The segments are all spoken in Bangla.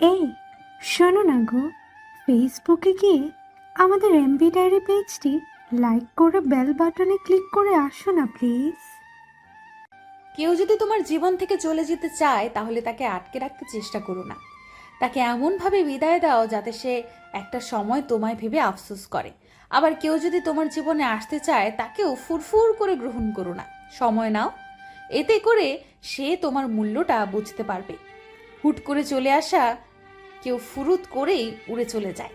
এই, শোনো না গো। ফেসবুকে গিয়ে আমাদের এমবি ডায়েরি পেজটি লাইক করে বেল বাটনে ক্লিক করে আসো না প্লিজ কেউ যদি তোমার জীবন থেকে চলে যেতে চায়, তাহলে তাকে আটকে রাখতে চেষ্টা করো না। তাকে এমনভাবে বিদায় দাও যাতে সে একটা সময় তোমায় ভেবে আফসোস করে। আবার কেউ যদি তোমার জীবনে আসতে চায়, তাকেও ফুরফুর করে গ্রহণ করো না। সময় নাও। এতে করে সে তোমার মূল্যটা বুঝতে পারবে। হুট করে চলে আসা কেউ ফুরুত করেই উড়ে চলে যায়।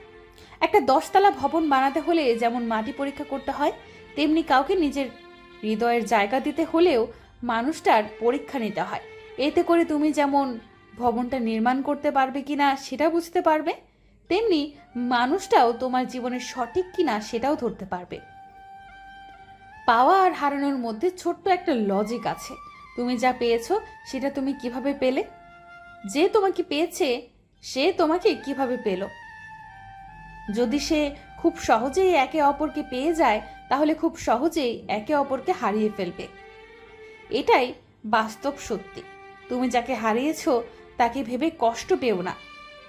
একটা দশতলা ভবন বানাতে হলে যেমন মাটি পরীক্ষা করতে হয়, তেমনি কাউকে নিজের হৃদয়ের জায়গা দিতে হলেও মানুষটার পরীক্ষা নিতে হয়। এতে করে তুমি যেমন ভবনটা নির্মাণ করতে পারবে কি না সেটা বুঝতে পারবে, তেমনি মানুষটাও তোমার জীবনের সঠিক কি না সেটাও ধরতে পারবে। পাওয়া আর হারানোর মধ্যে ছোট্ট একটা লজিক আছে। তুমি যা পেয়েছ সেটা তুমি কীভাবে পেলে? যে তোমাকে পেয়েছে, সে তোমাকে কীভাবে পেল? যদি সে খুব সহজেই একে অপরকে পেয়ে যায়, তাহলে খুব সহজেই একে অপরকে হারিয়ে ফেলবে। এটাই বাস্তব সত্যি। তুমি যাকে হারিয়েছো, তাকে ভেবে কষ্ট পেও না।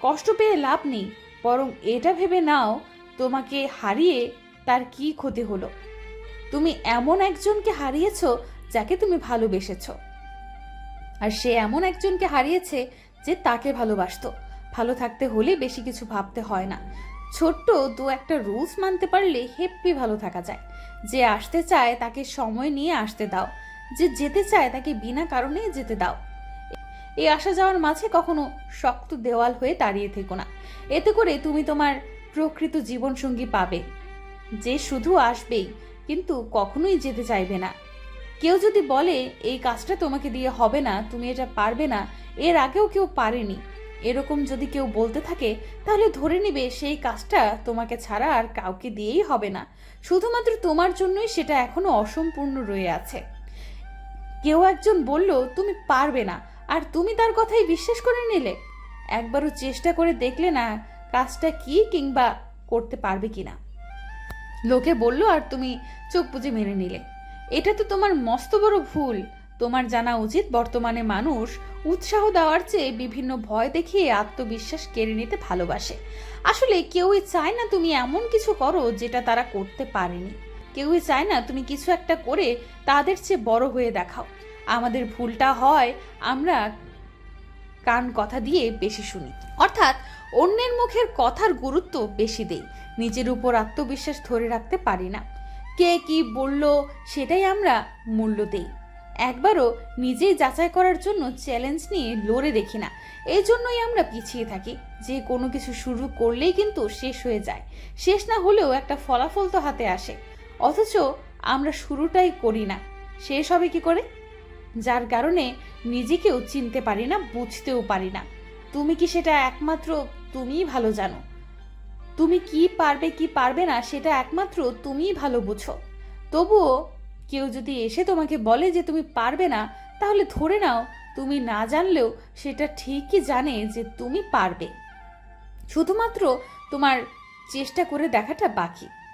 কষ্ট পেয়ে লাভ নেই, বরং এটা ভেবে নাও, তোমাকে হারিয়ে তার কি ক্ষতি হলো? তুমি এমন একজনকে হারিয়েছ, যাকে তুমি ভালোবেসেছো। আর সে এমন একজনকে হারিয়েছে যে তাকে ভালোবাসতো। ভালো থাকতে হলে বেশি কিছু ভাবতে হয় না। ছোট্ট দু একটা রুলস মানতে পারলে হেপ্পি ভালো থাকা যায়। যে আসতে চায় তাকে সময় নিয়ে আসতে দাও। যে যেতে চায় তাকে বিনা কারণে যেতে দাও। এই আসা যাওয়ার মাঝে কখনো শক্ত দেওয়াল হয়ে দাঁড়িয়ে থেকো না। এতে করে তুমি তোমার প্রকৃত জীবনসঙ্গী পাবে। যে শুধু আসবেই, কিন্তু কখনোই যেতে চাইবে না। কেউ যদি বলে, এই কাজটা তোমাকে দিয়ে হবে না, তুমি এটা পারবে না, এর আগেও কেউ পারেনি। এরকম যদি কেউ বলতে থাকে, তাহলে ধরে নিবে সেই কাজটা তোমাকে ছাড়া আর কাউকে দিয়েই হবে না। শুধুমাত্র তোমার জন্যই সেটা এখনও অসম্পূর্ণ রয়ে আছে। কেউ একজন বলল, তুমি পারবে না। আর তুমি তার কথাই বিশ্বাস করে নিলে। একবারও চেষ্টা করে দেখলে না কাজটা কি কিংবা করতে পারবে কিনা। লোকে বলল, আর তুমি চোখ বুজে মেনে নিলে। এটা তো তোমার মস্ত বড় ভুল। তোমার জানা উচিত বর্তমানে মানুষ উৎসাহ দেওয়ার চেয়ে বিভিন্ন ভয় দেখিয়ে আত্মবিশ্বাস কেড়ে নিতে ভালোবাসে। আসলে কেউই চায় না তুমি এমন কিছু করো যেটা তারা করতে পারেনি। কেউই চায় না তুমি কিছু একটা করে তাদের চেয়ে বড় হয়ে দেখাও। আমাদের ভুলটা হয় আমরা কান কথা দিয়ে বেশি শুনি। অর্থাৎ অন্যের মুখের কথার গুরুত্ব বেশি দেই। নিজের উপর আত্মবিশ্বাস ধরে রাখতে পারি না। কে কি বলল সেটাই আমরা মূল্য দেই। একবারও নিজেই যাচাই করার জন্য চ্যালেঞ্জ নিয়ে লড়ে দেখি না। এই জন্যই আমরা পিছিয়ে থাকি। যে কোনো কিছু শুরু করলেই কিন্তু শেষ হয়ে যায়। শেষ না হলেও একটা ফলাফল তো হাতে আসে। অথচ আমরা শুরুটাই করি না। শেষ হবে কি করে? যার কারণে নিজেকেও চিনতে পারি না, বুঝতেও পারি না। তুমি কি সেটা একমাত্র তুমিই ভালো জানো? তুমি কি পারবে কি পারবে না, সেটা একমাত্র তুমিই ভালো বুঝো। তবুও কেউ যদি এসে তোমাকে বলে যে তুমি পারবে না, তাহলে ধরে নাও, তুমি না জানলেও সেটা ঠিকই জানে যে তুমি পারবে। শুধুমাত্র তোমার চেষ্টা করে দেখাটা বাকি।